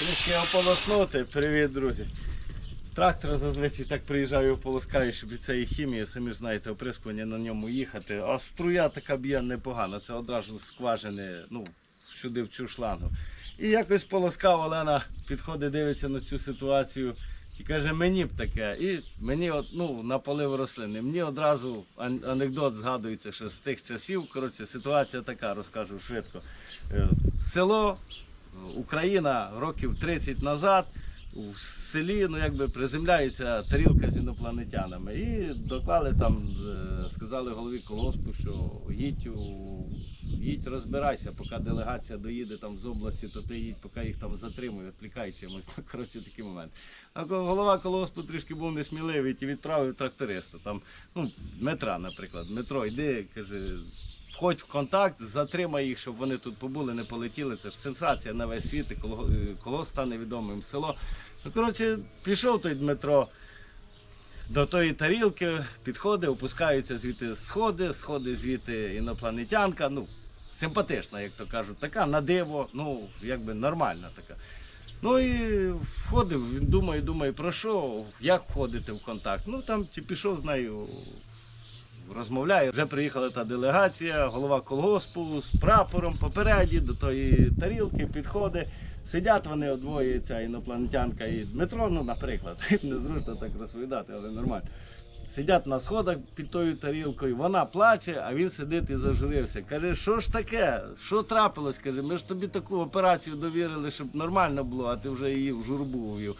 Трішки ополоснути. Привіт, друзі. Трактор зазвичай так приїжджаю, ополоскаю, щоб від цієї хімії, самі ж знаєте, оприскування на ньому їхати. А струя така б'є непогано. Це одразу скважини, ну, сюди в цю шлангу. І якось полоскав, Олена підходить, дивиться на цю ситуацію. І каже, мені б таке. І мені от, ну, наполив рослини. Мені одразу анекдот згадується, що з тих часів. Коротше, ситуація така, розкажу швидко. Е, Село, Україна років 30 назад. У селі ну, якби приземляється тарілка з інопланетянами. І доклали там, е, сказали голові колоспу, що їдь, їдь розбирайся, поки делегація доїде там з області, то ти їдь, поки їх там затримують, відвлікай чимось. Ну, коротше, такий момент. А голова колоспу трішки був несміливий і відправив тракториста. Там, ну, Дмитра, наприклад. Дмитро, йди, каже, входь в контакт, затримай їх, щоб вони тут побули, не полетіли. Це ж сенсація на весь світ, і коло- е, стане відомим село. Ну, коротше, пішов той Дмитро до тої тарілки, підходить, опускаються звідти сходи, сходи звідти інопланетянка. Ну, симпатична, як то кажуть, така на диво, ну, якби нормальна така. Ну і входив, він думає, думає, про що, як входити в контакт. Ну там пішов з нею, розмовляє. Вже приїхала та делегація, голова колгоспу з прапором попереді до тої тарілки підходить. Сидять вони одвоє, ця інопланетянка і Дмитро, ну, наприклад, незручно так розповідати, але нормально. Сидять на сходах під тою тарілкою, вона плаче, а він сидить і зажурився. Каже, що ж таке? Що трапилось? Каже, ми ж тобі таку операцію довірили, щоб нормально було, а ти вже її в журбу увів.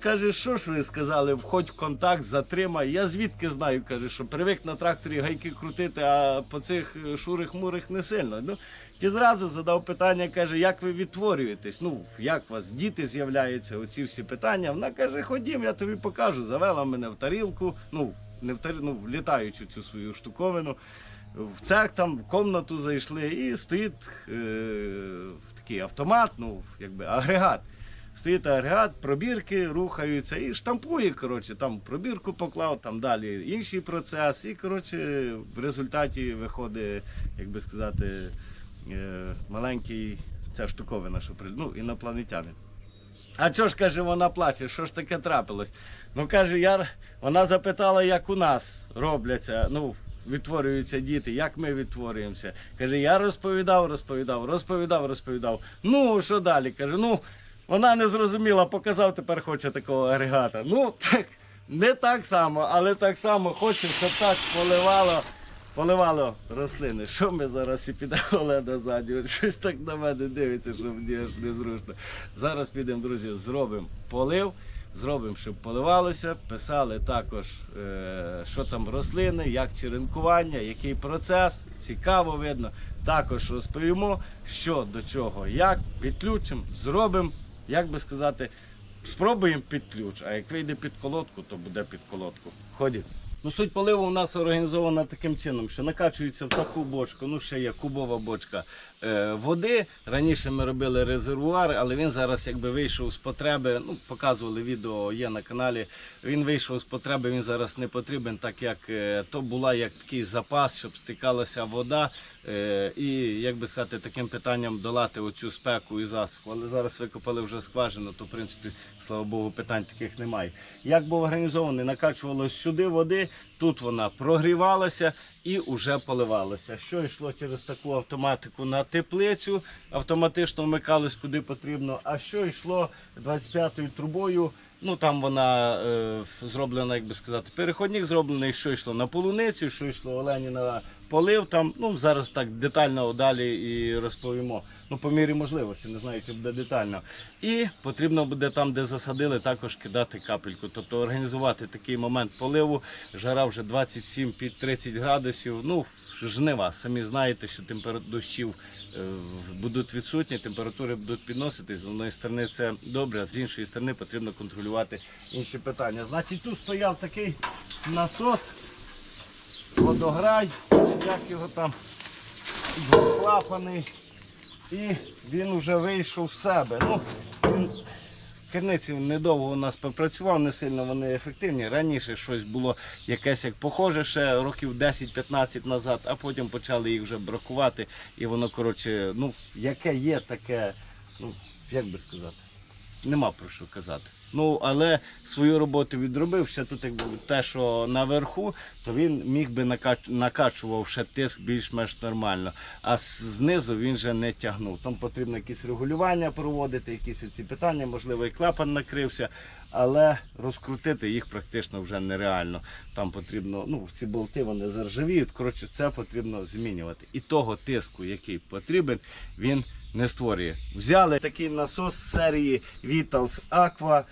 Каже, що ж ви сказали, входь в контакт, затримай. Я звідки знаю, каже, що привик на тракторі гайки крутити, а по цих е, шурих-мурих не сильно. Ну, ті зразу задав питання, каже, як ви відтворюєтесь? Ну, як у вас діти з'являються, оці всі питання. Вона каже, ходім, я тобі покажу. Завела мене в тарілку, ну, не в тарілку, ну, в літаючу цю свою штуковину. В цех там в комнату зайшли і стоїть е, такий автомат, ну, якби агрегат. Стоїть агрегат, пробірки рухаються і штампує. Коротше, там пробірку поклав, там далі інший процес. І коротше, в результаті виходить, як би сказати, е, маленький ця штуковина, що ну, інопланетянин. А чого ж каже, вона плаче? Що ж таке трапилось? Ну каже, я вона запитала, як у нас робляться. Ну, відтворюються діти, як ми відтворюємося. Каже, я розповідав, розповідав, розповідав, розповідав. Ну, що далі? Каже, ну, вона не зрозуміла, показав, тепер хоче такого агрегата. Ну, так, не так само, але так само хоче, щоб так поливало. Поливало рослини. Що ми зараз і піде Олена? Щось так на мене дивиться, що мені аж незручно. Зараз підемо, друзі, зробимо полив, зробимо, щоб поливалося. Писали також, е, що там рослини, як черенкування, який процес. Цікаво видно. Також розповімо, що до чого, як підключимо, зробимо, як би сказати, спробуємо під ключ. А як вийде під колодку, то буде під колодку. Ходіть. Ну, суть поливу у нас організована таким чином, що накачується в таку бочку, ну ще є кубова бочка е, води. Раніше ми робили резервуар, але він зараз якби вийшов з потреби. Ну, показували відео, є на каналі. Він вийшов з потреби, він зараз не потрібен, так як е, то була як такий запас, щоб стикалася вода. Е, і як би сказати, таким питанням долати оцю спеку і засуху. Але зараз викопали вже скважину, то в принципі, слава Богу, питань таких немає. Як був організований, накачувалось сюди води, тут вона прогрівалася і вже поливалася. Що йшло через таку автоматику на теплицю, автоматично вмикалось куди потрібно. А що йшло 25-ю трубою? Ну там вона е, зроблена, як би сказати, переходник зроблений, що йшло на полуницю, що йшло Олені на полив. Там ну зараз так детально далі і розповімо. Ну, по мірі можливості, не знаю, чи буде детально. І потрібно буде там, де засадили, також кидати капельку. Тобто організувати такий момент поливу. Жара вже 27 під 30 градусів. Ну, жнива. Самі знаєте, що температура дощів е, будуть відсутні, температури будуть підноситись. З однієї сторони це добре, а з іншої сторони потрібно контролювати інші питання. Значить, тут стояв такий насос, водограй, як його там клапаний. І він вже вийшов з себе. Ну, Керниці недовго у нас попрацював, не сильно вони ефективні. Раніше щось було якесь як похоже ще років 10-15 назад, а потім почали їх вже бракувати. І воно, коротше, ну, яке є, таке, ну, як би сказати. нема про що казати. Ну, але свою роботу відробив. Ще тут якби те, що наверху, то він міг би накач... накачував ще тиск більш-менш нормально. А знизу він же не тягнув. Там потрібно якісь регулювання проводити, якісь ці питання, можливо, і клапан накрився. Але розкрутити їх практично вже нереально. Там потрібно, ну, ці болти вони заржавіють. Коротше, це потрібно змінювати. І того тиску, який потрібен, він не створює. Взяли такий насос серії Vitals Aqua,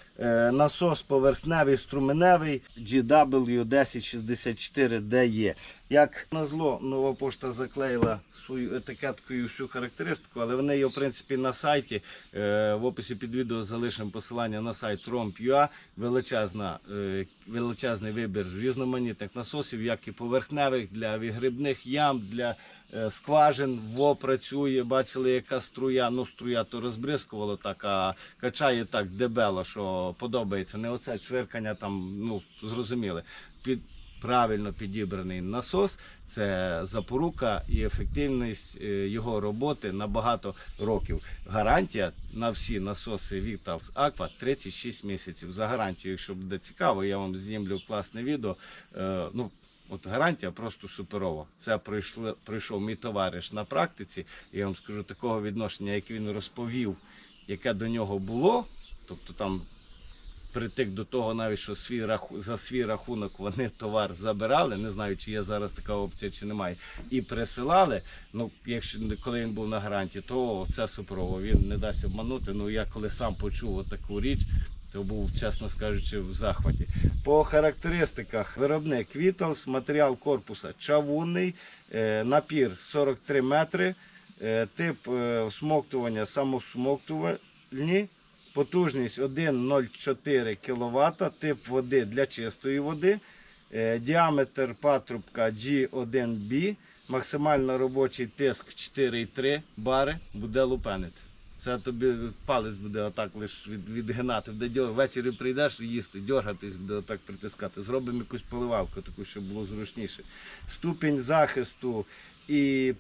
насос поверхневий струменевий GW1064DE. Як назло, нова пошта заклеїла свою етикеткою всю характеристику, але вони є в принципі на сайті. Е, В описі під відео залишимо посилання на сайт ROM.ua. Величезна, е, величезний вибір різноманітних насосів, як і поверхневих для вигрібних ям, для е, скважин. Во працює, бачили, яка струя. Ну, струя то розбризкувало так, а качає так дебело, що подобається. Не оце чверкання там, ну зрозуміли. Під правильно підібраний насос це запорука і ефективність е, його роботи на багато років. Гарантія на всі насоси Vitals Aqua 36 місяців. За гарантію, якщо буде цікаво, я вам знімлю класне відео. Е, Ну, От гарантія просто суперова. Це пройшло, пройшов мій товариш на практиці. Я вам скажу такого відношення, як він розповів, яке до нього було. Тобто там притик до того, навіть що свій раху... за свій рахунок вони товар забирали. Не знаю, чи є зараз така опція, чи немає. І присилали. Ну, якщо коли він був на гарантії, то це суперово. Він не дасть обманути. Ну я коли сам почув таку річ. То був, чесно скажучи, в захваті. По характеристиках виробник Vitals, матеріал корпуса чавунний, е, напір 43 метри, е, тип е, всмоктування самосмоктувальні, потужність 1,04 кВт, тип води для чистої води, е, діаметр патрубка G1B, максимально робочий тиск 4,3 бари, буде лупенити. Це тобі палець буде отак лише від, відгинати. Буде. Ввечері прийдеш їсти, дьоргатись, буде отак притискати. Зробимо якусь поливавку, таку, щоб було зручніше. Ступінь захисту і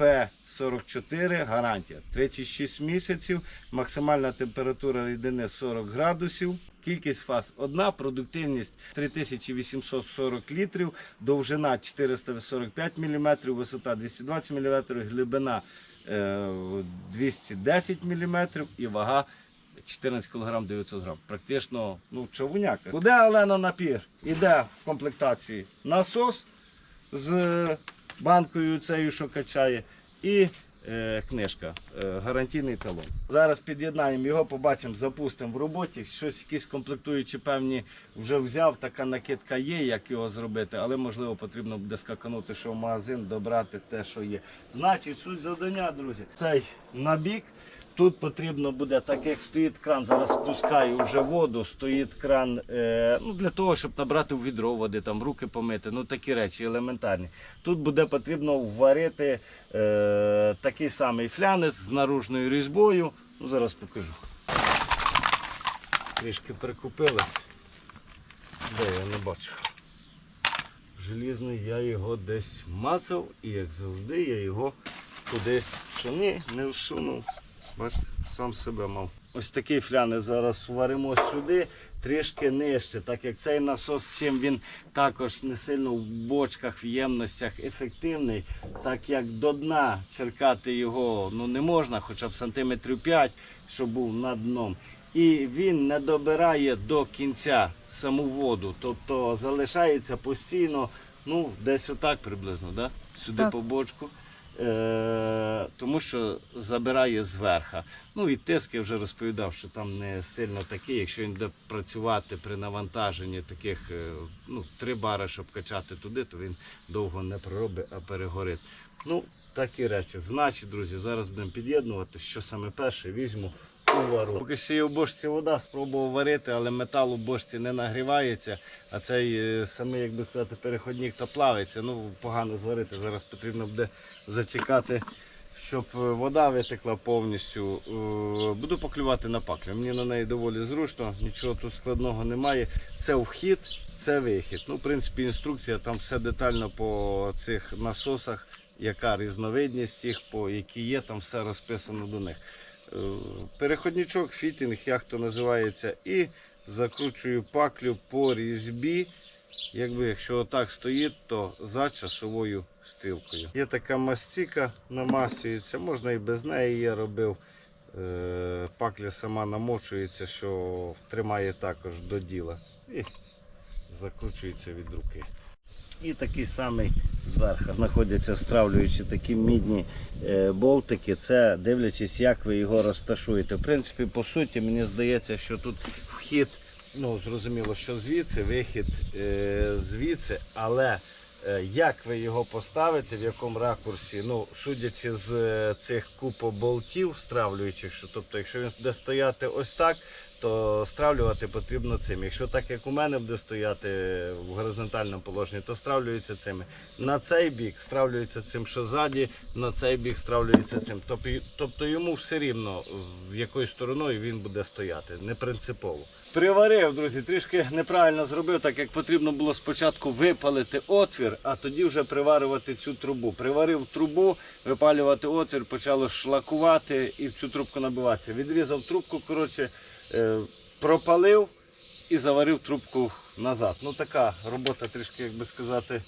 П44 гарантія. 36 місяців, максимальна температура рідини 40 градусів. Кількість фаз одна, продуктивність 3840 літрів, довжина 445 мм, висота 220 мм, глибина е, 210 мм і вага 14 кг 900 г. Практично ну, човуняка. Куди Олена напір? Іде в комплектації насос з банкою цею, що качає, і е, книжка, е, гарантійний талон. Зараз під'єднаємо його, побачимо, запустимо в роботі. Щось якісь комплектуючі певні вже взяв, така накидка є, як його зробити, але можливо потрібно буде скаканути, що в магазин добрати те, що є. Значить, суть завдання, друзі, цей набік. Тут потрібно буде, так як стоїть кран, зараз спускаю вже воду, стоїть кран е, ну, для того, щоб набрати в відро води, там, руки помити, ну такі речі елементарні. Тут буде потрібно варити е, такий самий флянець з наружною різьбою. Ну, зараз покажу. Трішки прикупилось. Де я не бачу. Желізний, я його десь мацав і як завжди я його кудись ні, не всунув. Бачите, сам себе мав. Ось такий фляни зараз варимо сюди, трішки нижче, так як цей насос, чим він також не сильно в бочках, в ємностях ефективний, так як до дна черкати його ну, не можна, хоча б сантиметрів 5, щоб був над дном. І він не добирає до кінця саму воду, тобто залишається постійно, ну, десь отак приблизно, да? сюди Так. по бочку. Е, тому що забирає зверха. Ну і тиск я вже розповідав, що там не сильно такий, якщо він буде працювати при навантаженні таких е, ну, три бари, щоб качати туди, то він довго не проробить, а перегорить. Ну, такі речі. Значить, друзі, зараз будемо під'єднувати. Що саме перше візьму у. Поки ще є в бочці вода, спробував варити, але метал у бочці не нагрівається, а цей е, самий, як би сказати, переходник то плавиться. Ну, погано зварити. Зараз потрібно буде зачекати, щоб е, вода витекла повністю. Е, Буду поклювати на паклю. Мені на неї доволі зручно, нічого тут складного немає. Це вхід, це вихід. Ну, в принципі, інструкція там все детально по цих насосах, яка різновидність їх, які є, там все розписано до них. Переходничок, фітінг, як то називається, і закручую паклю по різьбі. Якби якщо отак стоїть, то за часовою стрілкою. Є така мастика, намасується, можна і без неї я робив. Е, Пакля сама намочується, що тримає також до діла. І закручується від руки. І такий самий зверху знаходяться стравлюючі такі мідні е, болтики. Це дивлячись, як ви його розташуєте. В принципі, по суті, мені здається, що тут вхід, ну зрозуміло, що звідси, вихід е, звідси, але е, як ви його поставите, в якому ракурсі, ну, судячи з цих купо болтів стравлюючих, що тобто, якщо він буде стояти ось так, то стравлювати потрібно цим. Якщо так як у мене буде стояти в горизонтальному положенні, то стравлюється цими. На цей бік стравлюється цим, що ззаді, на цей бік стравлюється цим. Тобто, йому все рівно, в якою стороною він буде стояти, не принципово. Приварив, друзі, трішки неправильно зробив, так як потрібно було спочатку випалити отвір, а тоді вже приварювати цю трубу. Приварив трубу, випалювати отвір, почало шлакувати і в цю трубку набиватися. Відрізав трубку, коротше, пропалив і заварив трубку назад. Ну така робота трішки, як би сказати,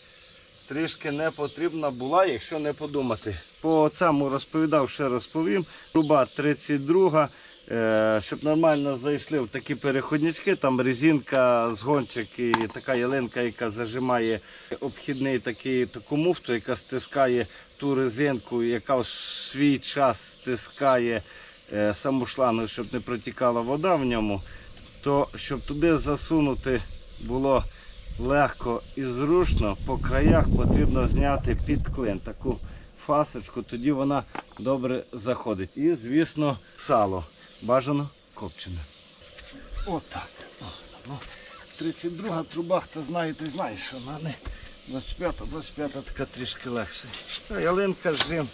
трішки не потрібна була, якщо не подумати. По цьому розповідав, ще розповім. Труба 32. Е, Щоб нормально зайшли в такі переходнички, там резинка, згончик і така ялинка, яка зажимає обхідний такий, таку муфту, яка стискає ту резинку, яка в свій час стискає е, саму шлангу, щоб не протікала вода в ньому, то щоб туди засунути було легко і зручно, по краях потрібно зняти під клин, таку фасочку, тоді вона добре заходить. І, звісно, сало бажано копчене. Отак. Ну, 32 труба, хто знає, той знає, що вона не 25, 25 така трішки легше. Це ялинка жим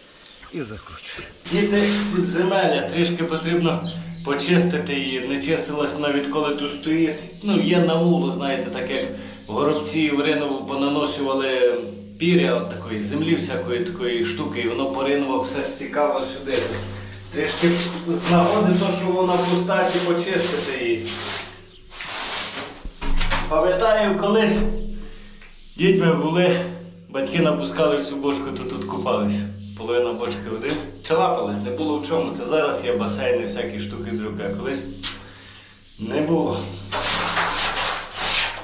і закручує. Діти підземелля, трішки потрібно почистити її. Не чистилась вона відколи тут стоїть. Ну, є навуло, знаєте, так як горобці в Ринову понаносювали піря от такої землі, всякої такої штуки, і воно поринуло все стікало сюди. Трішки з нагоди, то, що вона пуста, і почистити її. Пам'ятаю, колись дітьми були, батьки напускали всю бочку, то тут купалися. Половина бочки води. Чалапались, не було в чому. Це зараз є басейни, всякі штуки другі, а колись не було.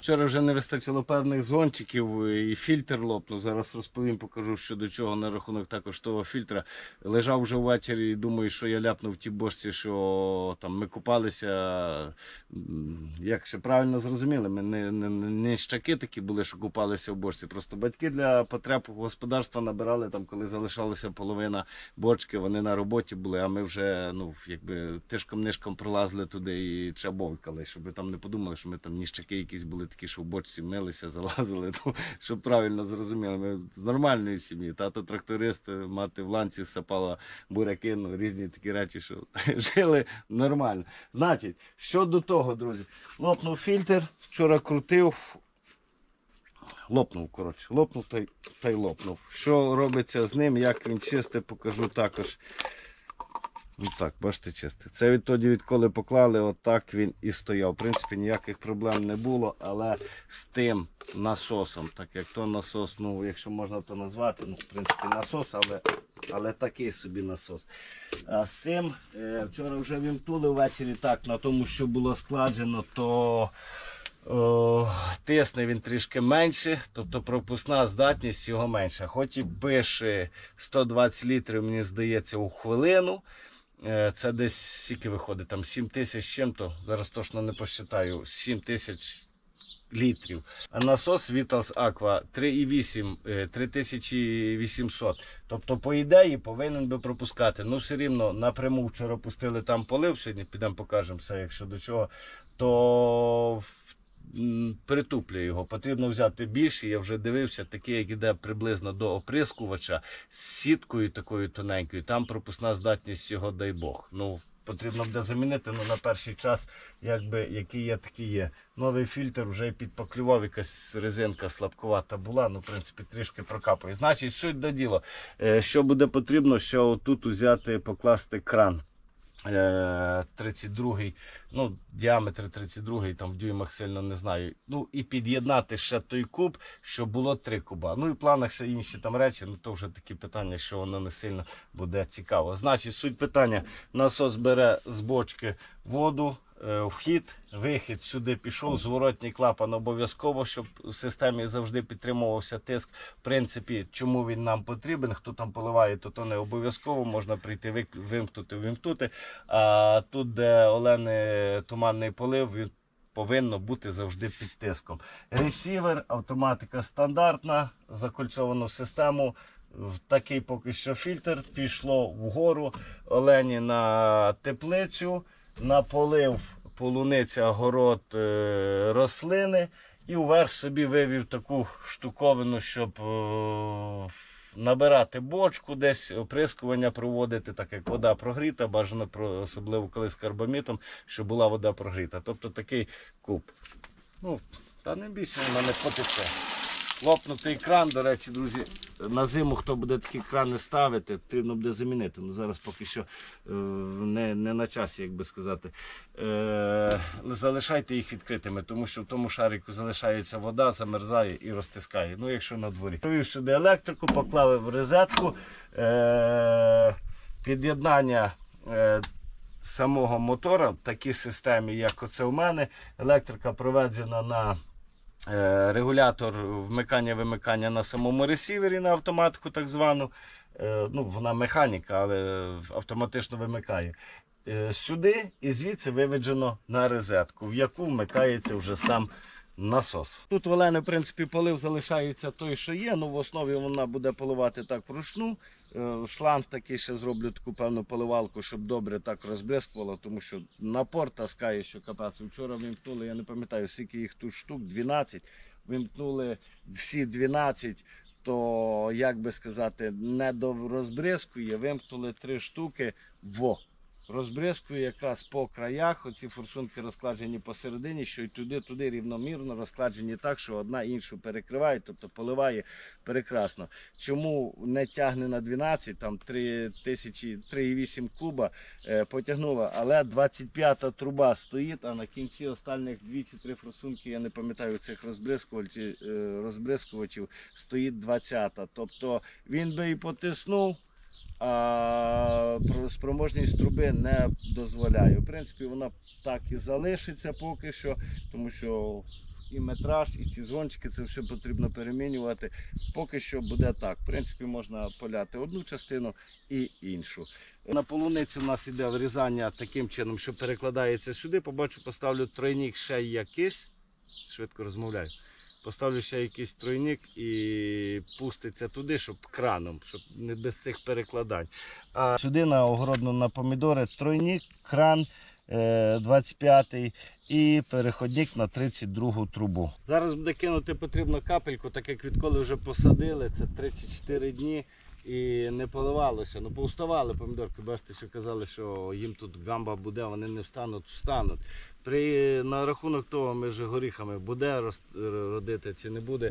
Вчора вже не вистачило певних згончиків і фільтр лопнув. Зараз розповім, покажу, що до чого на рахунок також того фільтра. Лежав вже ввечері і думаю, що я ляпнув в тій бочці, що там ми купалися. Як ще правильно зрозуміли, ми не, не, не щаки такі були, що купалися в бочці. Просто батьки для потреб господарства набирали там, коли залишалася половина бочки, вони на роботі були, а ми вже ну, якби тишком-нишком пролазили туди і чабовкали, щоб ви там не подумали, що ми там ніщаки якісь були такі, що в бочці милися, залазили. То, щоб правильно зрозуміли, ми з нормальної сім'ї. Тато тракторист, мати в ланці сапала буряки, ну, різні такі речі, що жили нормально. Значить, що того, друзі, лопнув фільтр, вчора крутив. Лопнув, коротше, лопнув та й, та й лопнув. Що робиться з ним, як він чистий, покажу також. Ну так, бачите, чистий. Це відтоді, відколи поклали, отак він і стояв. В принципі, ніяких проблем не було, але з тим насосом, так як то насос, ну, якщо можна то назвати, ну, в принципі, насос, але, але такий собі насос. А з цим е, вчора вже вімкнули ввечері так, на тому, що було складено, то о, тисне він трішки менше, тобто пропускна здатність його менша. Хоч і пише 120 літрів, мені здається, у хвилину. Е, Це десь скільки виходить, там 7 тисяч чим-то, зараз точно не посчитаю, 7 тисяч літрів. А насос Vitals Aqua 3,8, е, 3800. Тобто, по ідеї, повинен би пропускати. Ну, все рівно напряму вчора пустили там полив, сьогодні підемо покажемо все, якщо до чого, то притуплює його. Потрібно взяти більше. Я вже дивився, такий, як іде приблизно до оприскувача з сіткою такою тоненькою. Там пропускна здатність його, дай Бог. Ну, потрібно буде замінити, ну на перший час, якби який є, такий є. Новий фільтр вже підпаклював, якась резинка слабкувата була, ну, в принципі, трішки прокапує. Значить, суть до діла. Е, Що буде потрібно, що тут взяти, покласти кран. Е, 32-й, ну, діаметр 32-й, там в дюймах сильно не знаю. Ну і під'єднати ще той куб, щоб було три куба. Ну і в планах ще інші там речі, ну то вже такі питання, що воно не сильно буде цікаво. Значить, суть питання: насос бере з бочки воду. Е, Вхід, вихід сюди пішов, зворотній клапан обов'язково, щоб в системі завжди підтримувався тиск. В принципі, чому він нам потрібен? Хто там поливає, то то не обов'язково. Можна прийти вимкнути, вимкнути. А тут, де Олени туманний полив, він повинно бути завжди під тиском. Ресівер, автоматика стандартна, закольцовано в систему. Такий поки що фільтр пішло вгору Олені на теплицю, на полив полуниця, город е, рослини і вверх собі вивів таку штуковину, щоб е, набирати бочку, десь оприскування проводити, так як вода прогріта, бажано особливо коли з карбамітом, щоб була вода прогріта. Тобто такий куб. Ну, та не бійся, в мене потече. Лопнутий кран, до речі, друзі, на зиму, хто буде такі крани ставити, потрібно буде замінити. Ну, зараз поки що е, не, не на часі, як би сказати. Е, залишайте їх відкритими, тому що в тому шарику залишається вода, замерзає і розтискає. Ну, якщо на дворі. Провів сюди електрику, поклав в розетку. Е, під'єднання. Е, Самого мотора в такій системі, як оце у мене, електрика проведжена на регулятор вмикання-вимикання на самому ресівері на автоматику, так звану. Е, Ну, вона механіка, але автоматично вимикає. Е, Сюди і звідси виведжено на розетку, в яку вмикається вже сам насос. Тут Олени, в принципі, полив залишається той, що є. Ну, в основі вона буде поливати так вручну. Е, Шланг такий ще зроблю таку певну поливалку, щоб добре так розбризкувало, тому що напор таскає, що капець. Вчора вимкнули, я не пам'ятаю, скільки їх тут штук, 12. Вимкнули всі 12, то, як би сказати, не розбризкує, вимкнули 3 штуки во. Розбризкує якраз по краях, оці форсунки розкладені посередині, що й туди-туди рівномірно розкладені так, що одна іншу перекриває, тобто поливає прекрасно. Чому не тягне на 12, там 3 тисячі, 3,8 куба е, потягнула, але 25-та труба стоїть, а на кінці останніх 2 чи 3 форсунки, я не пам'ятаю цих розбризкувачів, е, розбризкувачів, стоїть 20-та. Тобто він би і потиснув, а спроможність труби не дозволяє. В принципі, вона так і залишиться поки що, тому що і метраж, і ці дзвончики, це все потрібно перемінювати. Поки що буде так. В принципі, можна поляти одну частину і іншу. На полуниці у нас іде врізання таким чином, що перекладається сюди. Побачу, поставлю тройник ще якийсь. Швидко розмовляю. Поставлю ще якийсь тройник і пуститься туди, щоб краном, щоб не без цих перекладань. А сюди на огородну на помідори тройник, кран е, 25 і переходник на 32 трубу. Зараз буде кинути потрібно капельку, так як відколи вже посадили, це 3 4 дні. І не поливалося. Ну, повставали помідорки. Бачите, що казали, що їм тут гамба буде, вони не встануть, встануть. При, на рахунок того, ми ж горіхами буде рос- родити чи не буде.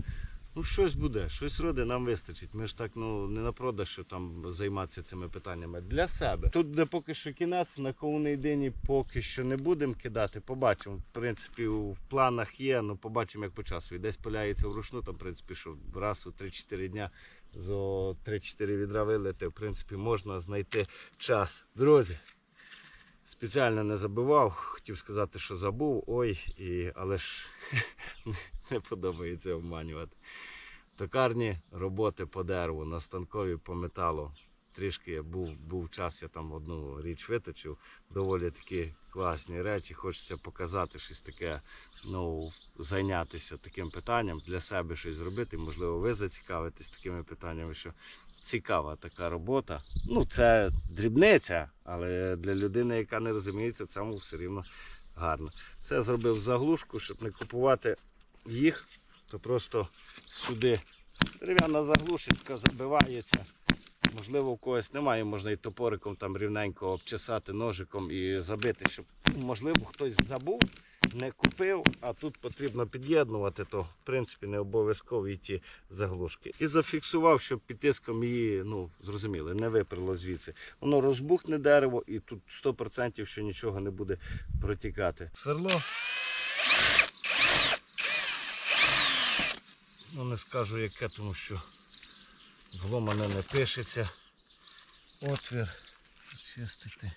Ну, щось буде, щось роди нам вистачить. Ми ж так ну, не на продаж, що там займатися цими питаннями. Для себе. Тут буде поки що кінець, на ковний дині поки що не будемо кидати. Побачимо. В принципі, в планах є, ну побачимо, як по часу. І десь пиляється вручну, там, в принципі, що раз у 3-4 дня зо 3-4 відра вилити, в принципі, можна знайти час. Друзі, спеціально не забивав, хотів сказати, що забув, ой, і, але ж не подобається обманювати. Токарні роботи по дереву, на станкові по металу. Трішки був, був час, я там одну річ виточив, доволі такі класні речі. Хочеться показати щось таке, ну, зайнятися таким питанням, для себе щось зробити. Можливо, ви зацікавитесь такими питаннями, що цікава така робота. Ну, це дрібниця, але для людини, яка не розуміється, цьому все рівно гарно. Це зробив заглушку, щоб не купувати їх, то просто сюди дерев'яна заглушечка забивається. Можливо, у когось немає, можна і топориком там рівненько обчесати ножиком і забити, щоб ну, можливо хтось забув не купив, а тут потрібно під'єднувати, то в принципі не обов'язково і ті заглушки. І зафіксував, щоб під тиском її, ну зрозуміли, не виперло звідси. Воно розбухне дерево і тут 100% що нічого не буде протікати. Сверло. Ну не скажу яке, тому що вломане не пишеться. Отвір чистити.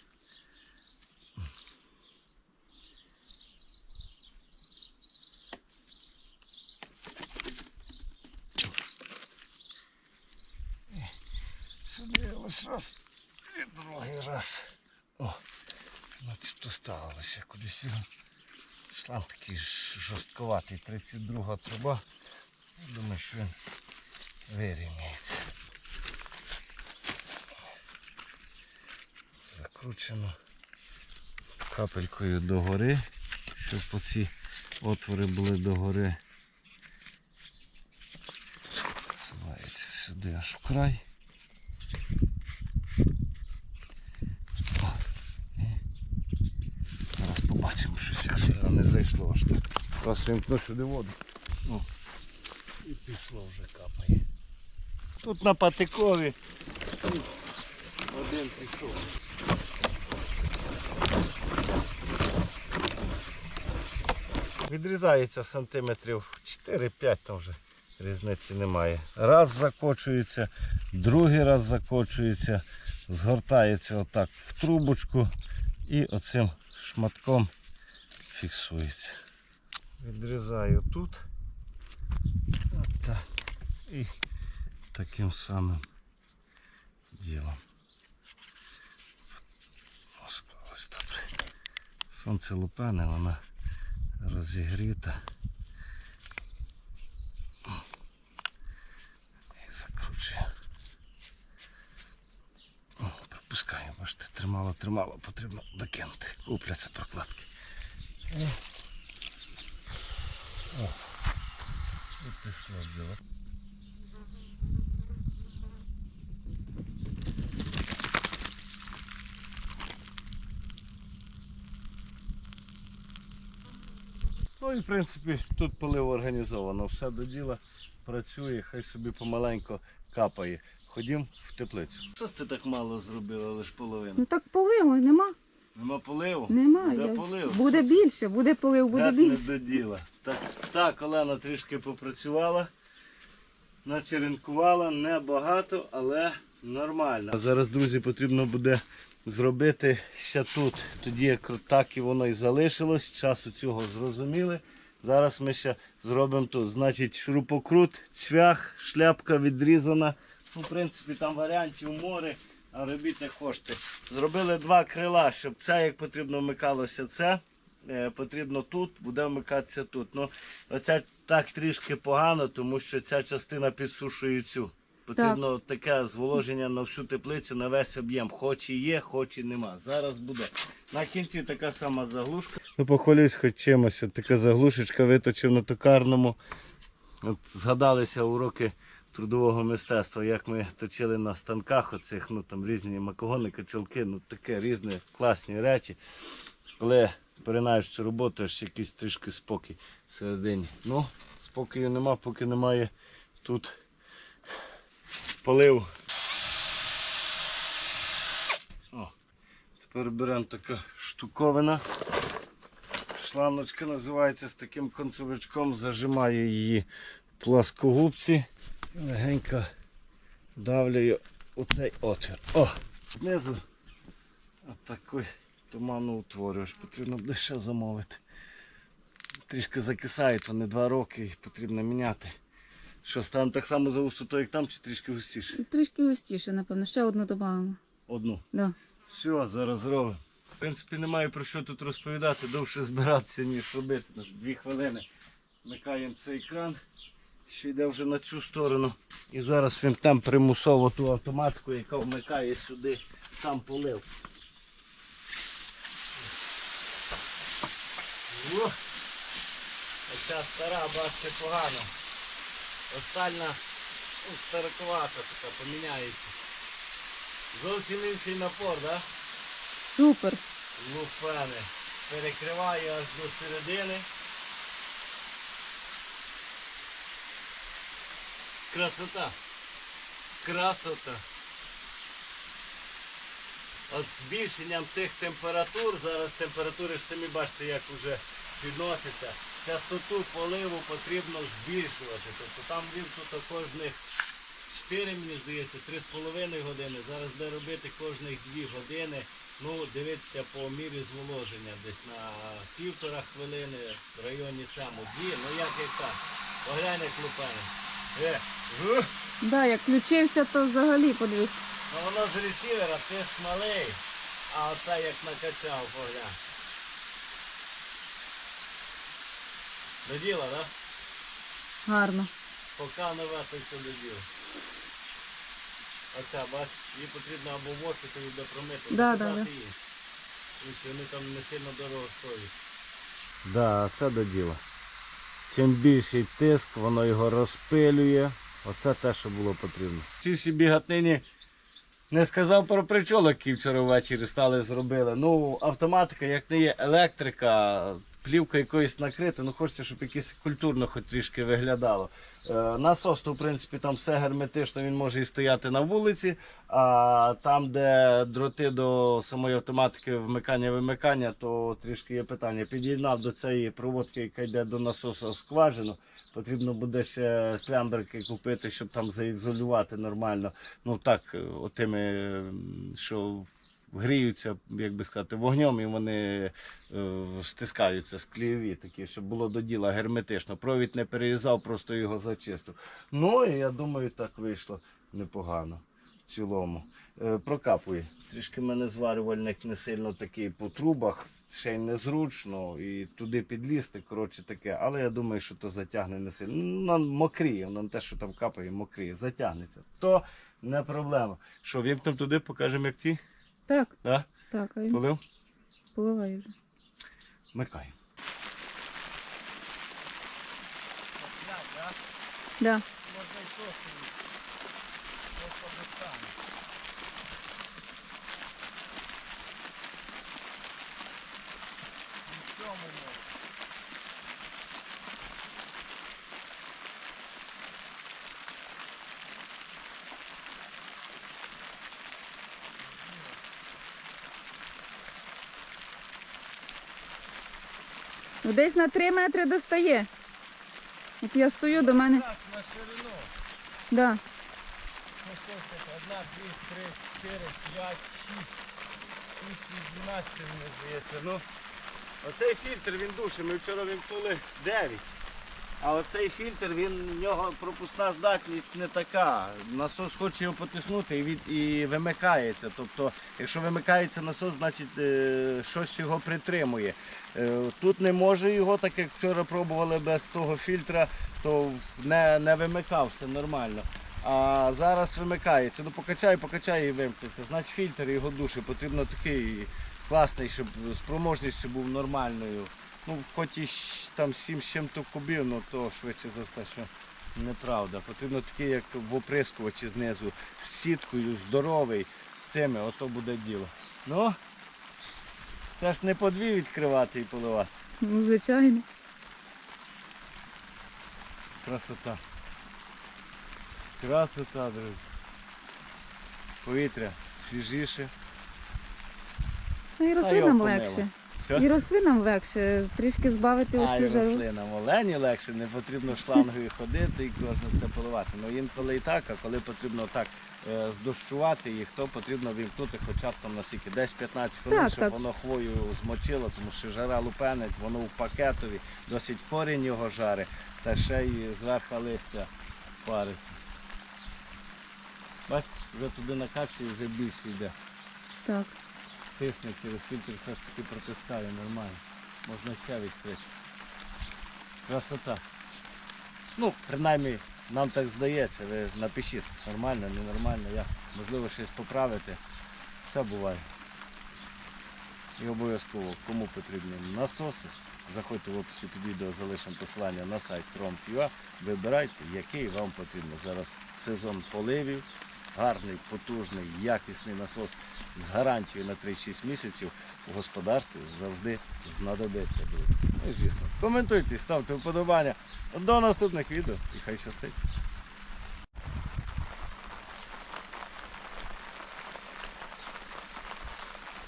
Сюди ось раз і другий раз. О, начебто ставилося кудись. Шланг такий ж жорстковатий, 32 труба. Я думаю, що він вирівняється. Закручено капелькою догори, щоб оці отвори були догори. Сувається сюди аж в край. О, і Зараз побачимо, щось як сильно не зайшло аж так. Раз вимкну сюди воду. О, і пішло вже капає. Тут на патикові один пішов. Відрізається сантиметрів 4-5 там вже різниці немає. Раз закочується, другий раз закочується, згортається отак в трубочку і оцим шматком фіксується. Відрізаю тут. І таким самим ділом. Ось добре. Сонце лупане, вона розігріта. І закручую. О, пропускаю, бачите, тримало, тримало, потрібно докинути. Купляться прокладки. О. О. І. Ну і в принципі тут полив організовано, все до діла працює, хай собі помаленько капає. Ходім в теплицю. Щось ти так мало зробила, лише половину. Ну так поливу нема. Нема поливу? Немає. Де полив? Буде більше, буде полив, буде не більше. до діла. Так, так, Олена трішки попрацювала, начеренкувала, небагато, але нормально. А зараз, друзі, потрібно буде зробити ще тут. Тоді як так і воно і залишилось, часу цього зрозуміли. Зараз ми ще зробимо тут. Значить, шурупокрут, цвях, шляпка відрізана. Ну, в принципі, там варіантів море, робіть не хочете. Зробили два крила, щоб це як потрібно вмикалося це. е, Потрібно тут, буде вмикатися тут. Ну, оце так трішки погано, тому що ця частина підсушує цю. Потрібно таке зволоження на всю теплицю, на весь об'єм. Хоч і є, хоч і нема. Зараз буде. На кінці така сама заглушка. Ну, похвалюсь хоч чимось. От така заглушечка виточив на токарному. От згадалися уроки трудового мистецтва, як ми точили на станках оцих, ну там різні макогони, качалки, ну таке різні класні речі. Коли поринаєш цю роботу, аж якийсь трішки спокій всередині. Ну, спокою нема, поки немає тут полив. О, тепер беремо така штуковина. Шланочка називається з таким концовичком, зажимаю її в пласкогубці легенько давлюю у цей отвір. О! Знизу отакий туману утворюєш. Потрібно ще замовити. Трішки закисає, то не два роки, і потрібно міняти. Що, ставимо так само за густотою, як там, чи трішки густіше? Трішки густіше, напевно. Ще одну додамо. Одну. Да. Все, зараз зробимо. В принципі, немає про що тут розповідати, довше збиратися, ніж робити. Дві хвилини вмикаємо цей кран, що йде вже на цю сторону. І зараз він там примусово ту автоматку, яка вмикає сюди сам полив. О! Оця стара, бачите, погано. Остальна ну, старокувата така, поміняється. Зовсім інший напор, так? Да? Супер. Лупане. Перекриваю аж до середини. Красота. Красота. От збільшенням цих температур, зараз температури самі бачите, як вже підносяться. Частоту поливу потрібно збільшувати. Тобто там він тут кожних 4, мені здається, 3,5 години. Зараз буде робити кожних 2 години. Ну, дивитися по мірі зволоження десь на півтора хвилини в районі цьому. Дві, ну як як так. Поглянь, як лупане. Е. Да, як включився, то взагалі подивись. Ну воно з ресівера тиск малий, а оце як накачав, поглянь. До діла, так? Да? Гарно. Поки нове, то все до діла. Оця, бач, її потрібно або в оцету де промити, Да, да, да. її. І все, вони там не сильно дорого стоять. Да, це до діла. Чим більший тиск, воно його розпилює. Оце те, що було потрібно. Ці всі бігатнині не сказав про причолок, які вчора ввечері стали зробили. Ну, автоматика, як не є електрика, плівка якоюсь накрита, ну хочеться, щоб якесь культурно хоч трішки виглядало. Е, насос, то в принципі там все герметично, він може і стояти на вулиці, а там, де дроти до самої автоматики вмикання-вимикання, то трішки є питання. Під'єднав до цієї проводки, яка йде до насосу скважину. Потрібно буде ще клямберки купити, щоб там заізолювати нормально. Ну так, е, отими, що гріються, як би сказати, вогнем, і вони е, стискаються склеєві такі, щоб було до діла герметично. Провід не перерізав, просто його зачистив. Ну і я думаю, так вийшло непогано в цілому. Е, прокапує. Трішки мене зварювальник не сильно такий по трубах, ще й незручно, і туди підлізти, коротше таке. Але я думаю, що то затягне не сильно. Ну, мокріє, воно те, що там капає, мокріє, затягнеться. То не проблема. Що, вімкнемо туди, покажемо, як ті? Так, Да? так, а він Полив? поливає вже. так? Да. Можна і шостий. Просто. І Десь на 3 метри достає. От я стою до мене. Раз на ширину. Да. Ну що ж це? Одна, дві, три, чотири, п'ять, шість. Шість і дванадцяти, мені здається. Ну, оцей фільтр він душить. Ми вчора вімкнули 9. А оцей фільтр, він, в нього пропускна здатність не така. Насос хоче його потиснути і, від, і вимикається. Тобто, якщо вимикається насос, значить е, щось його притримує. Е, тут не може його, так як вчора пробували без того фільтра, то не, не вимикався нормально. А зараз вимикається. Ну покачай, покачай і вимкнеться. Значить фільтр його душі потрібно такий класний, щоб з проможністю був нормальною. Ну, хоч і там 7 з чим-то кубів, ну то швидше за все, що неправда. Потрібно такий, як в оприскувачі знизу, з сіткою, здоровий, з цими, ото буде діло. Ну, це ж не по дві відкривати і поливати. Ну, звичайно. Красота. Красота, друзі. Повітря свіжіше. Ну і помило. легше. Все? І рослинам легше трішки збавити А, і оцю жару. рослинам олені легше, не потрібно шлангою ходити і кожне це поливати. Ну інколи і так, а коли потрібно так е, здощувати їх, то потрібно вімкнути хоча б там на скільки, десь 15 хвилин, Так, щоб так. воно хвою змочило, тому що жара лупенить, воно в пакетові, досить корінь його жари, та ще й зверху листя париться. Бачиш, вже туди накачує, вже більше йде. Так. Тисне через фільтр все ж таки протискає нормально. Можна ще відкрити. Красота. Ну, принаймні, нам так здається. Ви напишіть, нормально, ненормально, як. Можливо, щось поправити. Все буває. І обов'язково, кому потрібні насоси, заходьте в описі під відео, залишимо посилання на сайт Chrome.ua, вибирайте, який вам потрібно. Зараз сезон поливів, гарний, потужний, якісний насос з гарантією на 3-6 місяців у господарстві завжди знадобиться. Ну і звісно, коментуйте, ставте вподобання. До наступних відео і хай щастить.